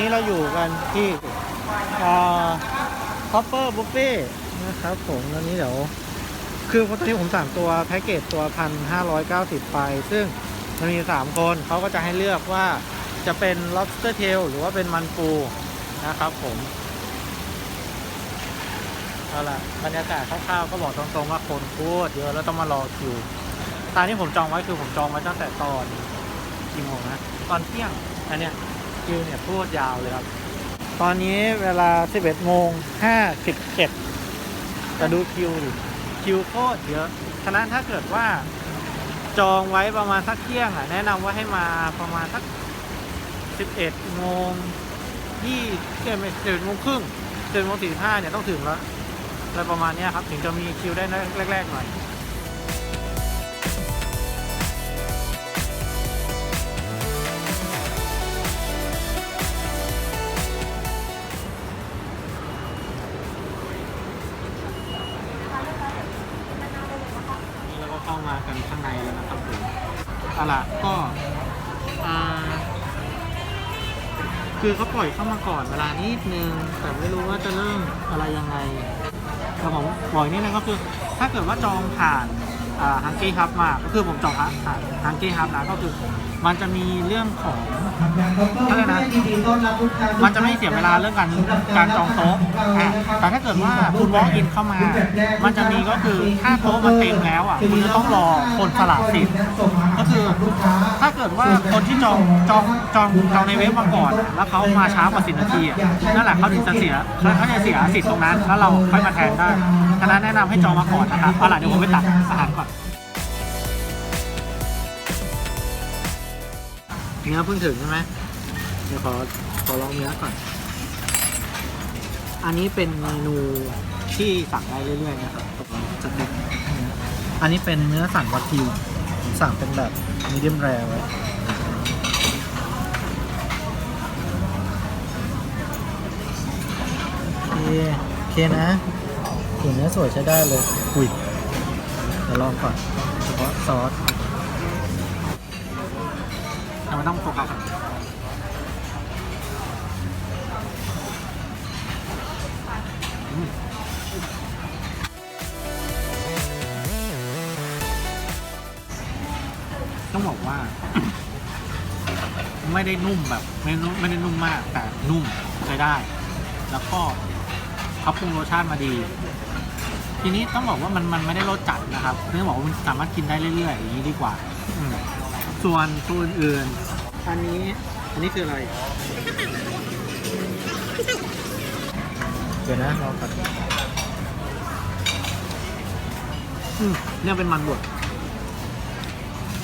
นี้เราอยู่กันที่คอปเปอร์บุฟเฟ่นะครับผมตอนนี้เดี๋ยว คือตอนนี้ผมสั่งตัวแพ็กเกจตัวพันห้าร้อยเก้าสิบไป ซึ่งมันมีสามคนเขาก็จะให้เลือกว่าจะเป็น lobster tail หรือว่าเป็นมันปูนะครับผมเอาล่ะบรรยากาศคร่าวๆก็บอกตรงๆว่าคนโคตรเยอะแล้วต้องมารอคิวตามที่ผมจองไว้คือผมจองไว้ตั้งแต่ตอนกี่โมงนะตอนเที่ยงอันเนี้ย คิวเนี่ยโคตรยาวเลยครับ ตอนนี้เวลา 11โมง57จะดูคิวดิคิวโคตรเยอะ ฉะนั้นถ้าเกิดว่าจองไว้ประมาณสักเที่ยงอะ แนะนำว่าให้มาประมาณสัก 11โมงยี่เกิดไม่11โมงครึ่ง11โมง45เนี่ยต้องถึงแล้วอะไรประมาณนี้ครับ ถึงจะมีคิวได้แรกๆหน่อย ปล่อยเข้ามาก่อนเวลานิดนึงแต่ไม่รู้ว่าจะเริ่มอะไรยังไงแต่ผมปล่อยนี่นะก็คือ ถ้าเกิดว่าจองผ่าน ฮังกี้ฮับมาก็คือผมจองผ่านฮังกี้ฮับนะก็คือ มันจะมีเรื่องของอะไรนะมันจะไม่เสียเวลาเรื่องการการจองโต๊ะอะแต่ถ้าเกิดว่าคุณ walk in เข้ามา มันจะมีก็คือถ้าโต๊ะมันเต็มแล้วอะคุณจะต้องรอคนสละสิทธิ์ก็คือ ถ้าเกิดว่าคนที่จองจองจองจองในเว็บมาก่อน แล้วเขามาช้ากว่าสินาทีอะนั่นแหละเขาถึงจะเสียเขาจะเสียสิทธิ์ตรงนั้น แล้วเราค่อยมาแทนได้ ฉะนั้นแนะนำให้จองมาก่อนนะครับเอาล่ะเดี๋ยวผมไปตักอาหารก่อนเนื้อเพิ่งถึงใช่ไหมเดี๋ยวขอขอลองเนื้อก่อน อันนี้เป็นเมนูที่สั่งได้เรื่อยๆนะครับจะเป็นเนื้ออันนี้เป็นเนื้อสันวัตถิวผมสั่งเป็นแบบมีเดียมแรไว้โอเคโอเคนะถึงเนื้อสวยใช้ได้เลย อุ้ยเดี๋ยวลองก่อนเฉพาะซอสทำไมต้องโฟกัสอะอืมต้องบอกว่า ไม่ได้นุ่มแบบ ไม่นุ่มไม่ได้นุ่มมาก แต่นุ่มใช้ได้ แล้วก็เขาปรุงรสชาติมาดี ทีนี้ต้องบอกว่ามันมันไม่ได้รสจัดนะครับเนื่องบอกว่ามันสามารถกินได้เรื่อยๆอย่างนี้ดีกว่าอืมส่วนตัวอื่นๆอันนี้อันนี้คืออะไรเดี๋ยวนะรอก่อนอืมเนี่ยเป็นมันบด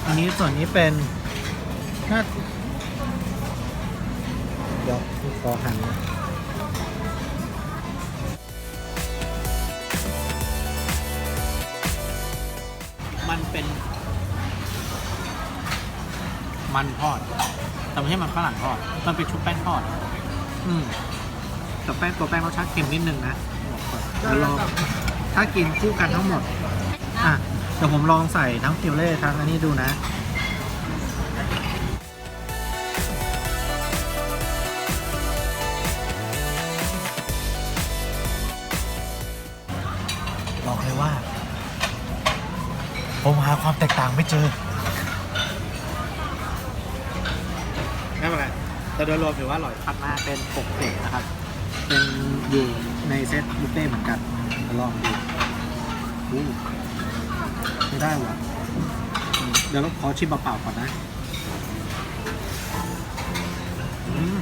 อันนี้ส่วนนี้เป็นน่าเดี๋ยวขอหันมัน เป็น มันทอด แต่ไม่ใช่มันฝรั่งทอด มันเป็นชุบแป้งทอด อืมแต่แป้งตัวแป้งรสชาติเค็มนิดนึงนะบอกก่อนเดี๋ยวลองถ้ากินคู่กันทั้งหมด อะ เดี๋ยวผมลองใส่ทั้งฟิลเล่ทั้งอันนี้ดูนะ หาความแตกต่างไม่เจอไม่เป็นไรแต่โดยรวมถือว่าอร่อยถัดมาเป็นปกเตนะครับ เป็นอยู่ในเซตบุฟเฟ่เหมือนกันเดี๋ยวลองดูอู้ไม่ได้ว่ะอืมเดี๋ยวเราขอชิมเปล่าๆก่อนนะอืม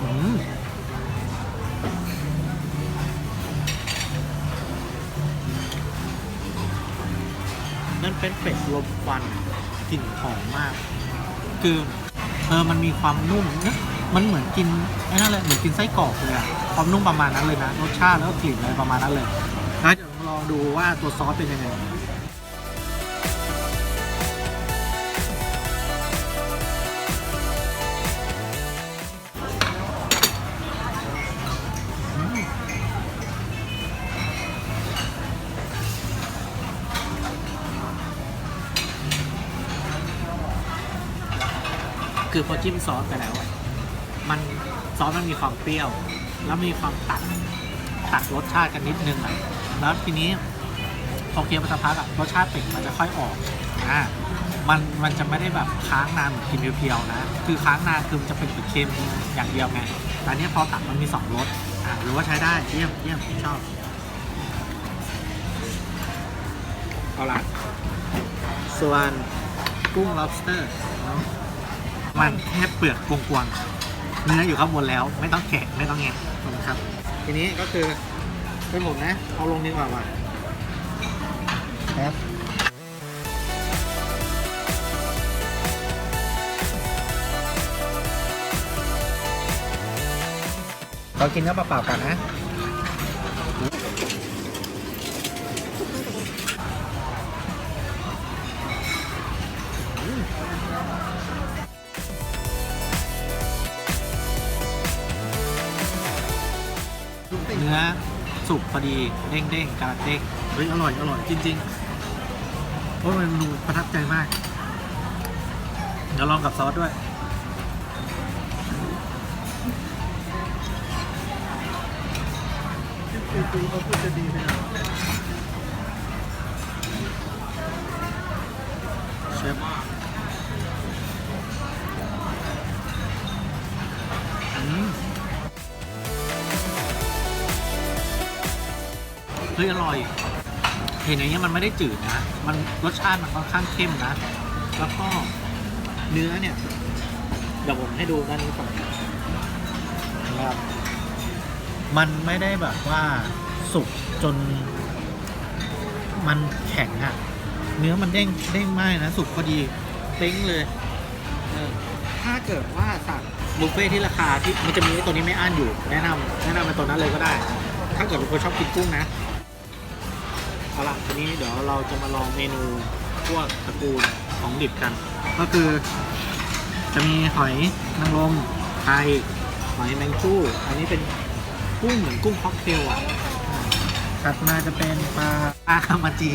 อืม เป็นเป็ดรวมควันกลิ่นหอมมาก คือเออมันมีความนุ่มนะมันเหมือนกินไอ้นั่นเลยเหมือนกินไส้กรอกเลยอะความนุ่มประมาณนั้นเลยนะรสชาติแล้วก็กลิ่นอะไรประมาณนั้นเลยนะเดี๋ยวลองดูว่าตัวซอสเป็นยังไง คือพอจิ้มซอสไปแล้วมันซอสมันมีความเปรี้ยว แล้วมีความตัดตัดรสชาติกันนิดนึงอะแล้วทีนี้พอเคี้ยวไปสักพักอะรสชาติเป็ดมันจะค่อยออกอ่ามันมันจะไม่ได้แบบค้างนานเหมือนกินเพียวๆนะ คือค้างนานคือมันจะเป็นเค็มอย่างเดียวไงแต่อันนี้พอตัดมันมีสองรสอ่าหรือว่าใช้ได้เยี่ยมเยี่ยมผมชอบเอาละส่วนกุ้ง lobster เนอะ มันแค่เปลือกกวงๆเนื้ออยู่ข้างบนแล้ว ไม่ต้องแกะไม่ต้องแงะนะครับ ทีนี้ก็คือเป็นผมนะ เอาลงดีกว่าว่ะครับเรากินก็เปล่าๆกันนะ เนื้อสุกพอดีเด้งเด้งๆกำลังเด้งเฮ้ยอร่อยอร่อยจริงๆเพราะมันเมนูประทับใจมากเดี๋ยวลองกับซอสด้วยเชฟ ฮ้ยอร่อย เห็นอย่างเงี้ยมันไม่ได้จืดนะ มันรสชาติมันค่อนข้างเข้มนะ แล้วก็เนื้อเนี่ย เดี๋ยวผมให้ดูด้านนี้ก่อนนะครับ มันไม่ได้แบบว่าสุกจน มันแข็งอะเนื้อมันเด้งเด้งมากนะ สุกพอดีเต้งเลยถ้าเกิดว่าสั่งบุฟเฟ่ที่ราคาที่มันจะมีตัวนี้ไม่อั้นอยู่ แนะนำแนะนำเป็นตัวนั้นเลยก็ได้ ถ้าเกิดเป็นคนชอบกินกุ้งนะ เอาละทีนี้เดี๋ยวเราจะมาลองเมนูพวกตระกูลของดิบกัน ก็คือ จะมีหอยนางรมไทยหอยแมงคู่ อันนี้เป็นกุ้งเหมือนกุ้งค็อกเทลอะอ่าถัดมาจะเป็นปลาปลาคามาจี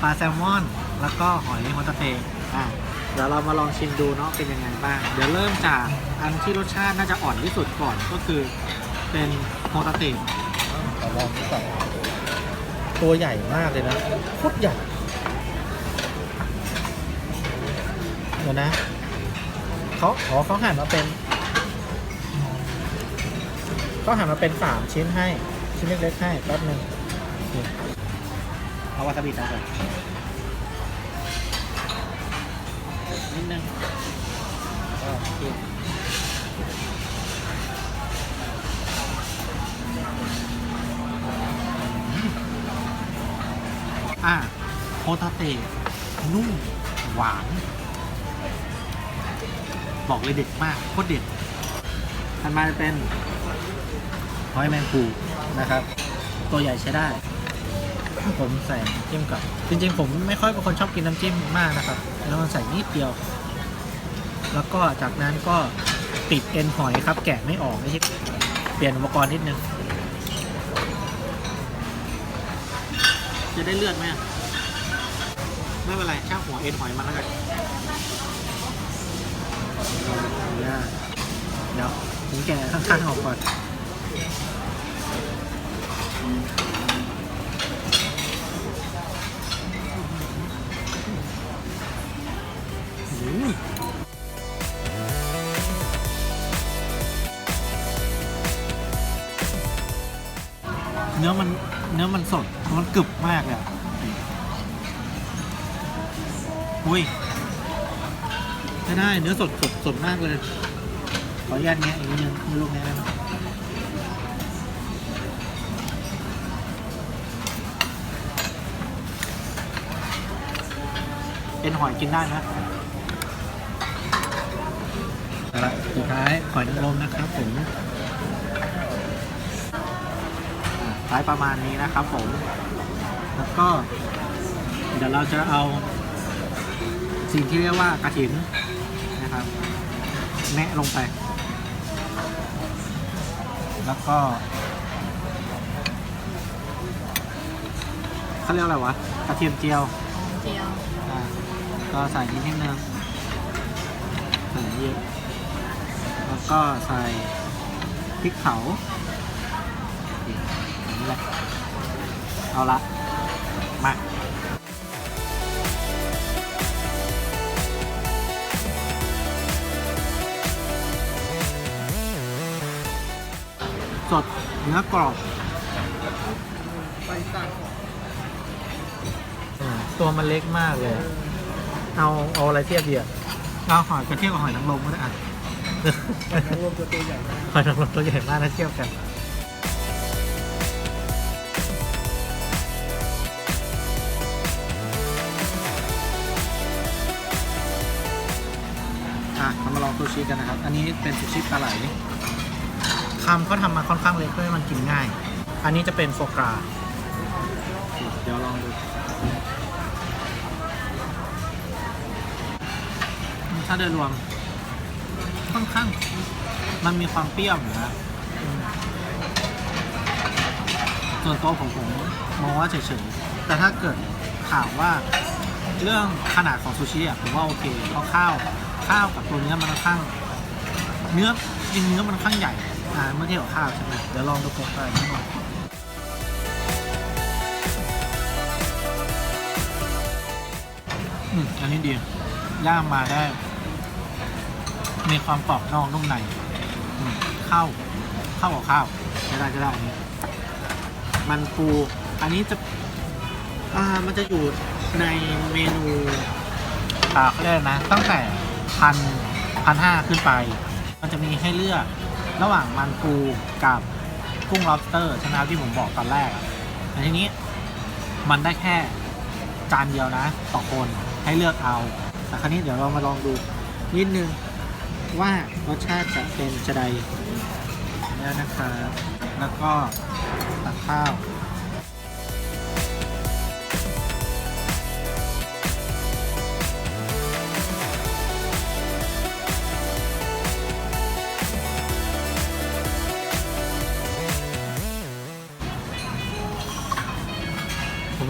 ปลาแซลมอน แล้วก็หอยโฮตาเตะอะเดี๋ยวเรามาลองชิมดูเนาะเป็นยังไงบ้าง เดี๋ยวเริ่มจากอันที่รสชาติน่าจะอ่อนที่สุดก่อนก็คือเป็นโฮตาเตะขอลองก่อน ตัวใหญ่มากเลยนะโคตรใหญ่เดี๋ยวนะเขาขอเขาหั่นมาเป็นเขาหั่นมาเป็นสามชิ้นให้ ชิ้นเล็กๆให้แป๊บหนึ่งเอาวาซาบิใส่ก่อนนิดนึงก็กิน อะโฮตาเตะนุ่มหวาน บอกเลยเด็ดมากโคตรเด็ดถัดมาจะเป็นหอยแมงปูนะครับ ตัวใหญ่ใช้ได้ ผมใส่น้ำจิ้มก่อนจริงๆ ผมไม่ค่อยเป็นคนชอบกินน้ำจิ้มมากนะครับ แล้วมันใส่นิดเดียว แล้วก็จากนั้นก็ติดเอ็นหอยครับ แกะไม่ออกไม่ใช่เปลี่ยนอุปกรณ์นิดนึง จะได้เลือดไหมไม่เป็นไรช่างหัวเอ็นหอยมันแล้วกันเดี๋ยวผมแกะข้างๆออกก่อน อุ้ยใช่ได้เนื้อสดสดสดมากเลย ขออนุญาตแงะอีกนิดนึงมีลูกแงะได้ไหมเป็นหอยกินได้นะเอาละสุดท้ายหอยนางรมนะครับผมอ่าท้ายประมาณนี้นะครับผม แล้วก็ เดี๋ยวเราจะเอา สิ่งที่เรียกว่ากระถินนะครับ แนะลงไป แล้วก็เขาเรียกอะไรวะกระเทียมเจียวเจียวอ่าก็ใส่นิดนิดนึงใส่เยอะแล้วก็ใส่พริกเผาอย่างนี้แหละเอาละมา ดเนื้อกรอบไปสั่งตัวมันเล็กมากเลย เอาเอาอะไรเทียบดีอะเอาหอยกระเทียบกับหอยนางรมก็ได้อะรวมตัวตัวใหญ่มากหอยนางรมตัวใหญ่มากนะเทียบกันอะเรามาลองซูชิกันนะครับ อันนี้เป็นซูชิปลาไหล คำเขาทำมาค่อนข้างเล็กเพื่อให้มันกินง่าย อันนี้จะเป็นโฟกราเดี๋ยวลองดูถ้าโดยรวม ค่อนข้าง มันมีความเปรี้ยวอยู่นะส่วนตัวผมผมมองว่าเฉยๆ แต่ถ้าเกิดถามว่าเรื่องขนาดของซูชิอะผมว่าโอเคเพราะข้าวข้าวกับตัวเนื้อมันค่อนข้าง เนื้อจริงเนื้อมันค่อนข้างใหญ่ อ่าเมื่อเทียบกับข้าวใช่ไหมเดี๋ยวลองดูโปรไฟล์นิดหน่อยอืมอันนี้ดีย่างมาได้ มีความกรอบนอกนุ่มในอืมข้าวข้าวกับข้าวใช้ได้ใช้ได้อันนี้มันปูอันนี้จะอ่ามันจะอยู่ในเมนูอ่าเขาเรียกนะ ตั้งแต่พันพันห้าขึ้นไป มันจะมีให้เลือก ระหว่างมันปูกับกุ้ง lobster ใช่ไหมครับที่ผมบอกตอนแรกอะแต่ทีนี้มันได้แค่จานเดียวนะ ต่อคนให้เลือกเอา แต่ครั้นี้เดี๋ยวเรามาลองดูนิดนึงว่ารสชาติจะเป็นจะใดแล้วนะครับ แล้วก็ตักข้าว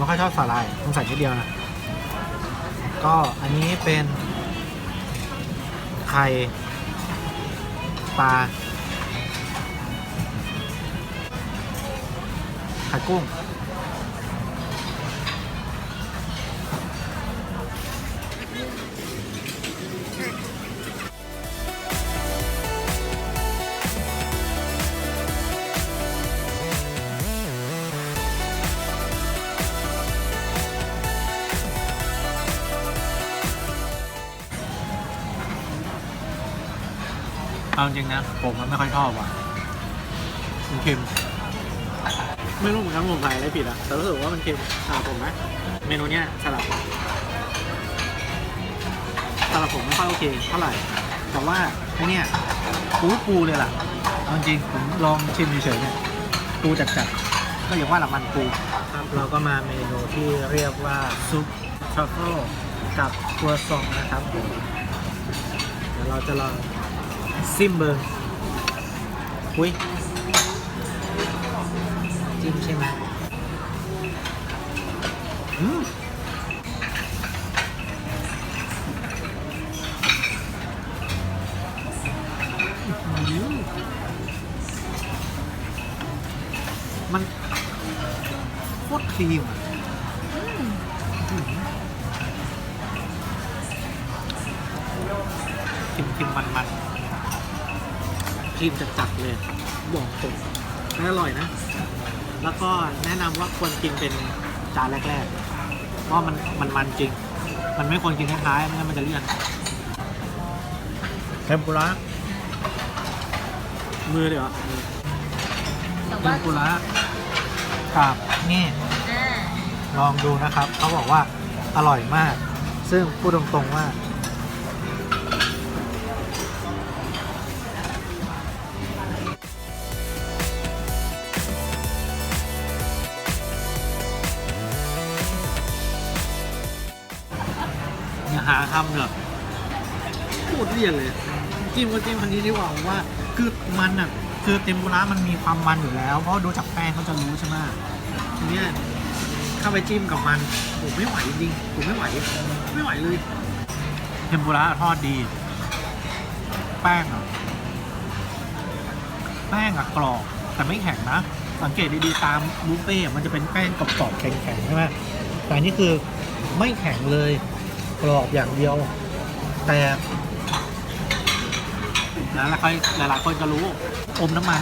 ไม่ค่อยชอบสาหร่ายต้องใส่นิดเดียวนะ ก็อันนี้เป็น ไข่ปลาไข่กุ้ง จริงนะผมมันไม่ค่อยชอบว่ะมันเค็มไม่รู้เหมือนกันผมใส่อะไรผิดอะแต่รู้สึกว่ามันเค็มสำหรับผมนะเมนูเนี้ยสำหรับสำหรับผมไม่ค่อยโอเคเท่าไหร่แต่ว่าไอเนี้ยปูปูเลยล่ะเอาจริงผมลองชิมเฉยๆเนี่ยปูจัดๆก็อย่างว่าหลักมันปูครับเราก็มาเมนูที่เรียกว่าซุปทรัฟเฟิลกับครัวซองนะครับผมเดี๋ยวเราจะลอง ซิมเบอร์อุ้ยจิ้มใช่ไหมอืม ครีมจัดๆเลยบอกตรงและอร่อยนะ แล้วก็แนะนำว่าควรกินเป็นจานแรกๆ เพราะมันมันมันจริง มันไม่ควรกินท้ายๆไม่งั้นมันจะเลี่ยนเทมปุระมือเดี๋ยวแต่เทว่ามปุระกับนี่ อ่าลองดูนะครับ เขาบอกว่าอร่อยมาก ซึ่งพูดตรงๆว่า อย่าหาทำเถอะพูดเรียนเลยจิ้มก็จิ้มคันนี้ดีกว่าผมว่า คือมันอะคือเทมปุระมันมีความมันอยู่แล้ว เพราะดูจากแป้งเขาจะรู้ใช่ไหมทีเนี้ยเข้าไปจิ้มกับมันผมไม่ไหวจริงๆผมไม่ไหว ไม่ไหวเลย เทมปุระทอดดี แป้งอะแป้งอะกรอบแต่ไม่แข็งนะ สังเกตดีๆตามบุฟเฟ่ต์มันจะเป็นแป้งกรอบๆแข็งๆใช่ไหมแต่อันนี่คือไม่แข็งเลยก รอบอย่างเดียว แต่แล้วหลายหลายๆคนจะรู้ อมน้ำมัน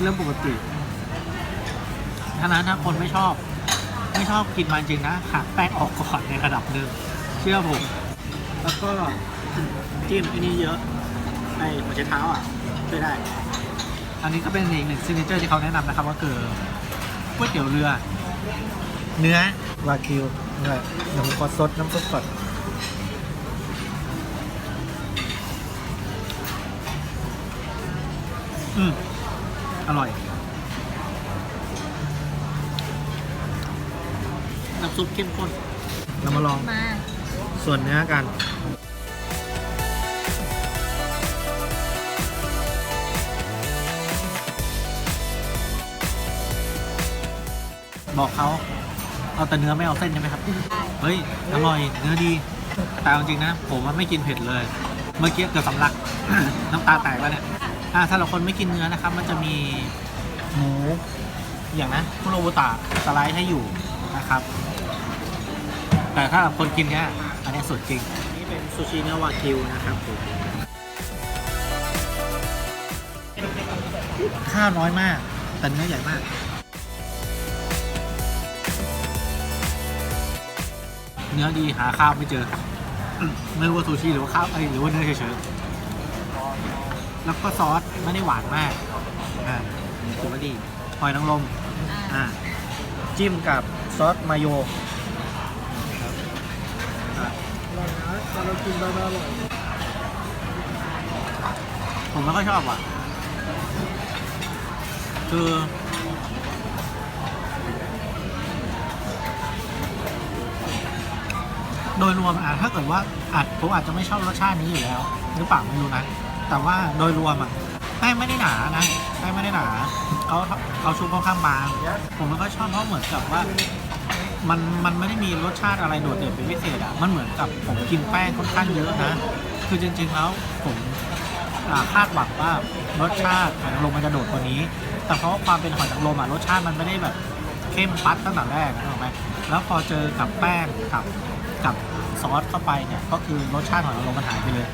เรื่องปกติฉะนั้นถ้าคนไม่ชอบ ไม่ชอบกินมันจริงนะหักแป้งออกก่อนในระดับหนึ่งเชื่อผม แล้วก็จิ้มไอ้นี่เยอะไอ้หัวใจเท้าอะช่วยได้ อันนี้ก็เป็นอีกหนึ่งซิกเนเจอร์ที่เขาแนะนำนะครับ ก็คือก๋วยเตี๋ยวเรือ เนื้อวากิวด้วยเดี๋ยวผมขอซดน้ำซุปก่อ อืมอร่อย น้ำซุปเข้มข้น เรามาลองมาส่วนเนื้อกัน บอกเขาเอาแต่เนื้อไม่เอาเส้นใช่ไหมครับ เฮ้ย อร่อยเนื้อดี แต่เอาจริงๆนะ ผมว่าไม่กินเผ็ดเลย เมื่อกี้เกือบสำลัก น้ำตาแตกแล้วเนี่ย อ่าถ้าเราคนไม่กินเนื้อนะครับ มันจะมีหมูอย่างนะคุโรบุตะสไลด์ให้อยู่นะครับ แต่ถ้าคนกินเนี้ยอันนี้สุดจริง นี่เป็นซูชิเนื้อวากิวนะครับผมข้าวน้อยมาก แต่เนื้อใหญ่มาก เนื้อดีหาข้าวไม่เจอ ไม่รู้ว่าซูชิหรือว่าข้าวเอ้ยหรือว่าเนื้อเฉยๆ แล้วก็ซอสไม่ได้หวานมาก อ่าถือว่าดีหอยนางรมอ่าอ่า จิ้มกับซอสมายโยอ่าอร่อยนะแต่เรากินแล้วอร่อยผมไม่ค่อยชอบอะ คือ โดยรวมอะถ้าเกิดว่าอาจผมอาจจะไม่ชอบรสชาตินี้อยู่แล้ว หรือเปล่าไม่รู้นะ แต่ว่าโดยรวมอะแป้งไม่ได้หนานะแป้งไม่ได้หนาเขาเขาชุบค่อนข้างบาง ผมไม่ค่อยชอบเพราะเหมือนกับว่า มันมันไม่ได้มีรสชาติอะไรโดดเด่นเป็นพิเศษอะมันเหมือนกับผมกินแป้งค่อนข้างเยอะนะคือจริงๆแล้วผมคาดหวังว่ารสชาติหอยนางรมมันจะโดดกว่านี้ แต่เพราะความเป็นหอยนางรมอะรสชาติมันไม่ได้แบบเข้มปัดตั้งแต่แรกนะถูกไหมแล้วพอเจอกับแป้งกับกับซอสเข้าไปเนี่ยก็คือรสชาติหอยนางรมมันหายไปเลย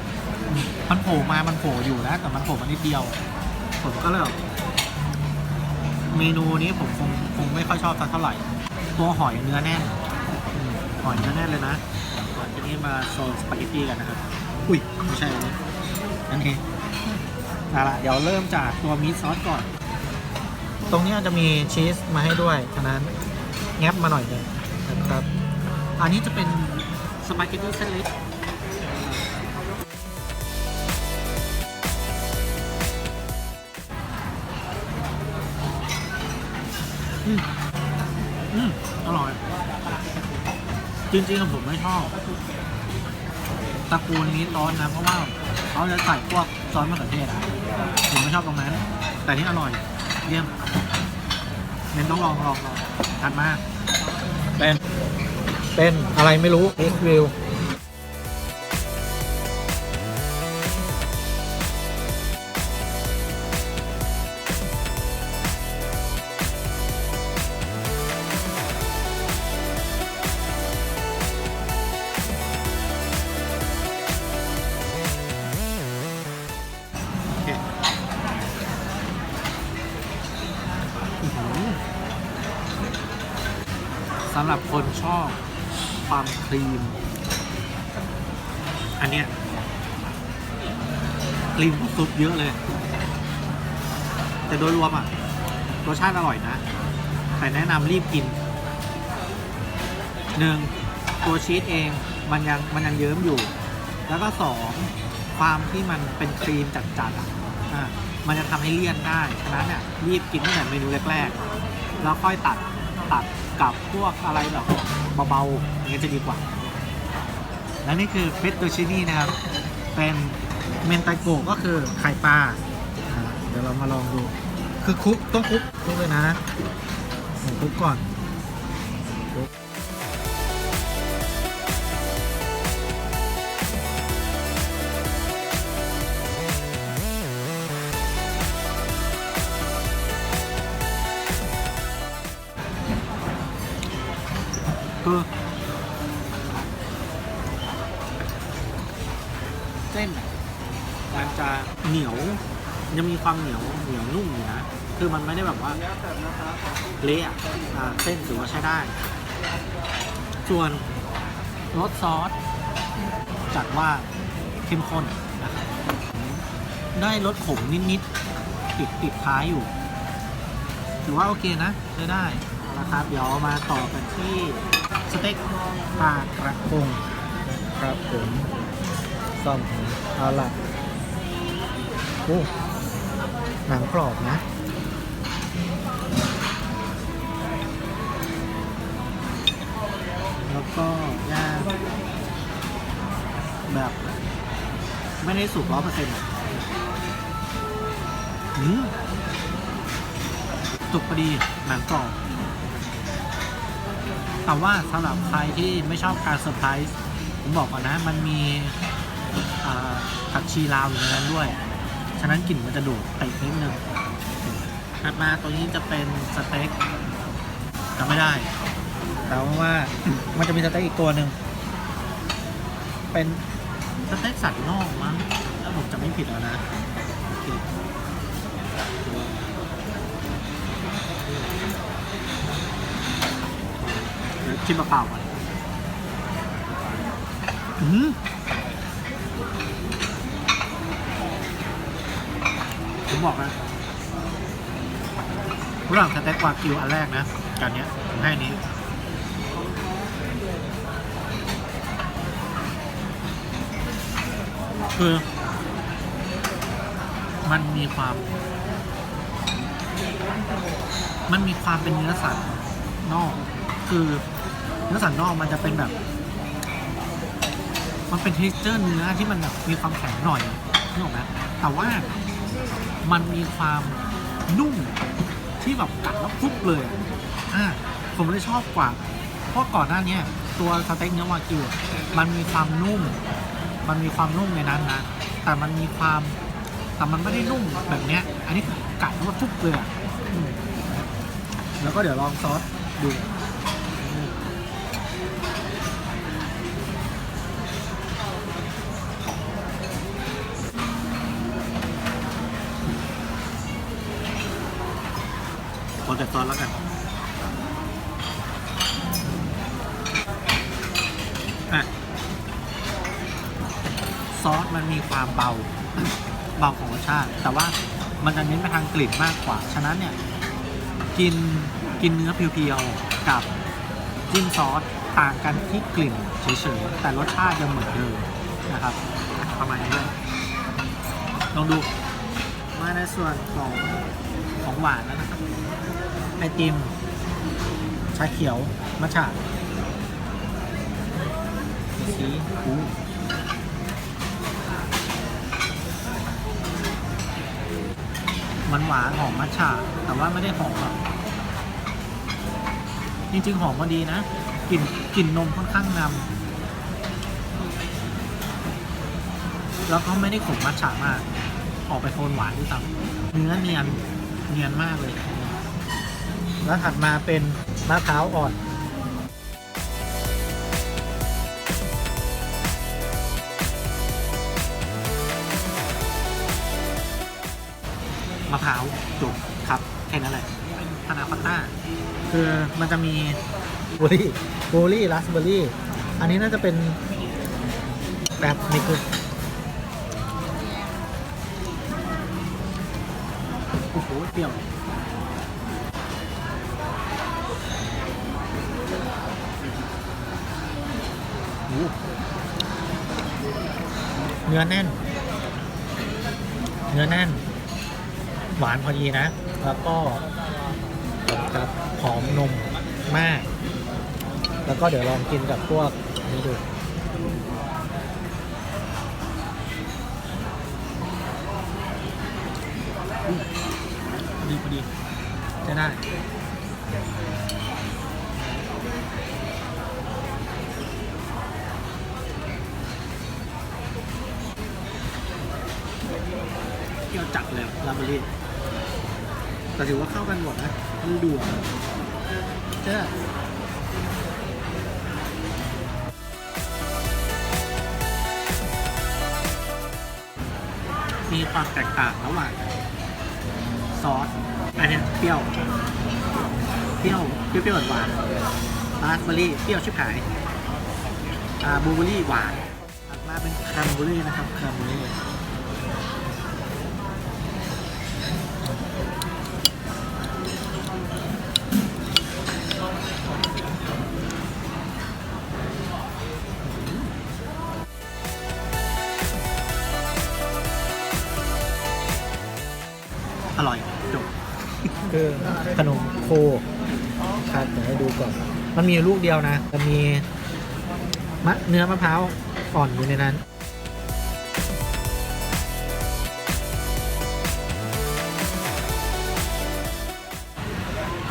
มมันโผล่มา มันโผล่อยู่นะแต่มันโผล่มานิดเดียว ผมก็เลยแบบเมนูนี้ผมคงคงไม่ค่อยชอบสักเท่าไหร่ ตัวหอยเนื้อแน่นอืมหอยเนื้อแน่นเลยนะก่อนทีนี้มาโซนสปาเกตตี้กันนะครับ อุ้ย ไม่ใช่อันนี้อันนี้เอาละเดี๋ยวเริ่มจากตัวมีซอสก่อน ตรงนี้จะมีชีสมาให้ด้วยฉะนั้นแงบมาหน่อยหนึงนะครับ อันนี้จะเป็นสปาเกตตี้เส้นเล็ก อืมอืมอร่อย จริงๆผมไม่ชอบตระกูลนี้ร้อนนะเพราะว่าเขาจะใส่พวกซอสมะเขือเทศอะผมไม่ชอบตรงนั้น แต่นี่อร่อย เยี่ยมเน้นต้องลองลองลองถัดมากเป็นเป็นอะไรไม่รู้เอ็กวิว ครีมซุปเยอะเลย แต่โดยรวมอะรสชาติอร่อยนะ แต่แนะนำรีบกินหนึ่งตัวชีสเองมันยังมันยังเยิ้มอยู่ แล้วก็สองความที่มันเป็นครีมจัดๆอะอะมันจะทำให้เลี่ยนได้ฉะนั้นเนี่ยรีบกินตั้งแต่เมนูแรกๆ แล้วค่อยตัดตัดกับพวกอะไรแบบเบาๆอย่างนี้จะดีกว่า และนี่คือเฟตตูชินี่นะครับ เป็น เมนไตโกะก็คือไข่ปลาเดี๋ยวเรามาลองดู คือคลุกต้องคลุกคลุกเลยนะคลุกก่อน ยังมีความเหนียวเหนียวนุ่มอยู่นะ คือมันไม่ได้แบบว่าเละอะอ่าเส้นถือว่าใช้ได้ ส่วนรสซอสจัดว่าเข้มข้นนะครับได้รสขมนิดๆติดติดท้ายอยู่ ถือว่าโอเคนะใช้ได้เอาละครับ เดี๋ยวมาต่อกันที่สเต็กปลากระพงครับผมซ่อมเอาละโอ้ หนังกรอบนะแล้วก็ย่างแบบ ไม่ได้สุกร้อยเปอร์เซ็นต์อืมสุกพอดีหนังกรอบ แต่ว่าสำหรับใครที่ไม่ชอบการเซอร์ไพรส์ผมบอกก่อนนะ มันมีผักชีลาวอยู่ในนั้นด้วยะนั้นกลิ่นมันจะโดดเตะนิดนึงถัดมาตัวนี้จะเป็นสเต็กจำไม่ได้ แต่ว่ามันจะมีสเต็กอีกตัวหนึ่ง เป็นสเต็กสัตว์นอกมั้งถ้าผมจำไม่ผิดแล้วนะโอเคเดี๋ยวชิมเปล่าๆก่อน อืม ผมบอกนะระหว่างสเต็กวากิวอันแรกนะกับอันเนี้ยผมให้นนี้ คือ มันมีความ มันมีความเป็นเนื้อสัตว์นอก คือเนื้อสัตว์นอกมันจะเป็นแบบ มันเป็นเทสเจอร์เนื้อที่มันแบบมีความแข็งหน่อยนึกออกไหมแต่ว่า มันมีความนุ่มที่แบบกัดแล้วฟุบเลยอ่าผมเลยชอบกว่า เพราะก่อนหน้านี้ตัวสเต็กเนื้อวากิวมันมีความนุ่ม มันมีความนุ่มในนั้นนะ แต่มันมีความ แต่มันไม่ได้นุ่มแบบเนี้ย อันนี้กัดแล้วฟุบเลยอะแล้วก็เดี๋ยวลองซอสดู ขอแต่ซอสแล้วกันอะซอสมันมีความเบา เบาของรสชาติ แต่ว่ามันจะเน้นไปทางกลิ่นมากกว่า ฉะนั้นเนี่ย กินกินเนื้อเพียวๆกับจิ้มซอสต่างกันที่กลิ่นเฉยๆแต่รสชาติยังเหมือนเดิมนะครับประมาณนี้ด้วยลองดูมาในส่วนของของหวานแล้วนะครับ อติม ชาเขียว มัทฉะสีอู้มันหวานหอมมัทฉะแต่ว่าไม่ได้หอมแบบจริงๆ หอมพอดีนะ กลิ่นกลิ่นนมค่อนข้างนำ แล้วก็ไม่ได้ขมมัทฉะมาก ออกไปโทนหวานด้วยซ้ำเนื้อเนียนเนียนมากเลย แล้วถัดมาเป็นมะพร้าวอ่อน มะพร้าวจุกครับ แค่นั้นแหละพานาคอตต้า คือมันจะมีบลูรี่บลูรี่ราสเบอร์รี่ อันนี้น่าจะเป็นแบบนี่คือโอ้โหเปรี้ยวโนื้อแน่น เนื้อแน่น หวานพอดีนะ แล้วก็กับหอมนมมาก แล้วก็เดี๋ยวลองกินกับพวกนี้ดู ลาบรีแต่ถือว่าเข้ากันหมดนะมันด่วนใช่มีความแตกต่างระหว่างซอส อันนี้เปรี้ยว เปรี้ยว เปรี้ยวหวานราสเบอรี่ เปรี้ยวชิบหายอ่าบลูเบอรี่หวานถัดมาเป็นคาร์บูเรี่นะครับคาร์บูเรี่ ขนมโคครับเดี๋ยวให้ดูก่อน มันมีลูกเดียวนะจะมีมะเนื้อมะพร้าวอ่อนอยู่ในนั้น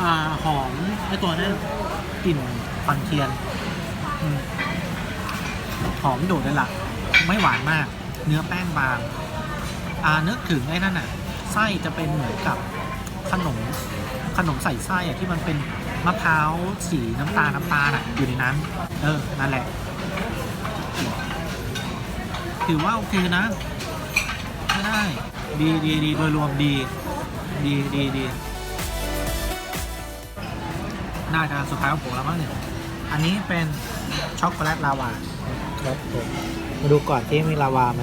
อาหอมไอตัวนั้นกลิ่นควันเทียนอืมหอมโดดเลยล่ะ ไม่หวานมาก เนื้อแป้งบาง อ่านึกถึงไอ้นั่นน่ะ ไส้จะเป็นเหมือนกับขนม ขนมใส่ไส้อะที่มันเป็นมะพร้าวสีน้ำตาลน้ำตาลอะอยู่ในนั้น เออ นั่นแหละ ถือว่าโอเคนะ ไม่ได้ ดีดีดีโดยรวมดี ดีดีดีน่าจะสุดท้ายของผมแล้วมั้งเนี่ย อันนี้เป็นช็อกโกแลตลาวาครับผมมาดูก่อนที่มีลาวาไหม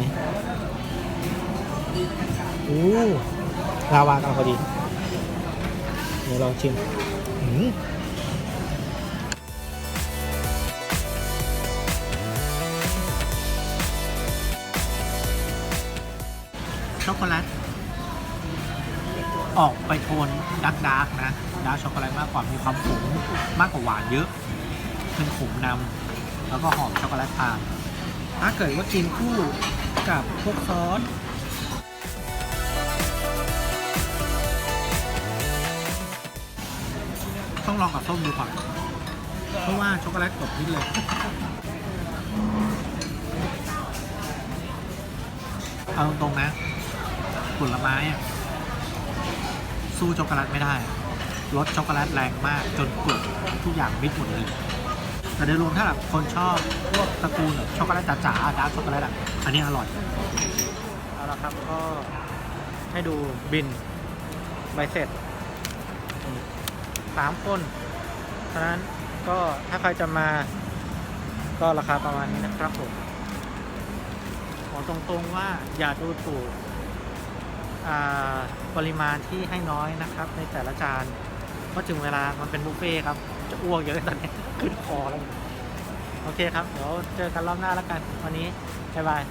อู้ลาวากำลังพอดี ดี๋ยวลองชิมช็อกโกแลตออกไปโทนดาร์กดาร์กนะดาร์กช็อกโกแลตมากกว่ามีความขมมากกว่าหวานเยอะเป็นขมนำแล้วก็หอมช็อกโกแลตตามถ้าเกิดว่ากินคู่กับพวกซอส ลองกับส้มดูก่อนเพราะว่าช็อกโกแลตกดนิดเลยเอาตรงๆนะผลไม้อะสู้ช็อกโกแลตไม่ได้รสช็อกโกแลตแรงมากจนกลบทุกอย่างมิดหมดเลยแต่โดยรวมถ้าแบบคนชอบพวกตระกูลช็อกโกแลตจ๋าๆดาร์กช็อกโกแลตอะอันนี้อร่อยเอาละครับก็ให้ดูบินใบเสร็จ สามคนฉะนั้นก็ถ้าใครจะมาก็ราคาประมาณนี้นะครับผมขอตรงๆว่าอย่าดูถูกปริมาณที่ให้น้อยนะครับ ในแต่ละจานเพราะถึงเวลามันเป็นบุฟเฟ่ครับ จะอ้วกเยอะตอนนี้ขึ้นคอแล้วโอเคครับ เดี๋ยวเจอกันรอบหน้าแล้วกัน วันนี้บายบาย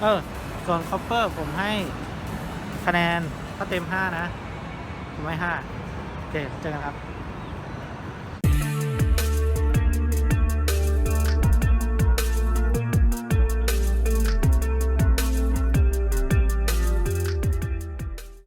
เออ ส่วนคอปเปอร์ผมให้คะแนนถ้าเต็ม 5 นะ ผมให้ 5 โอเคเจอกันครับ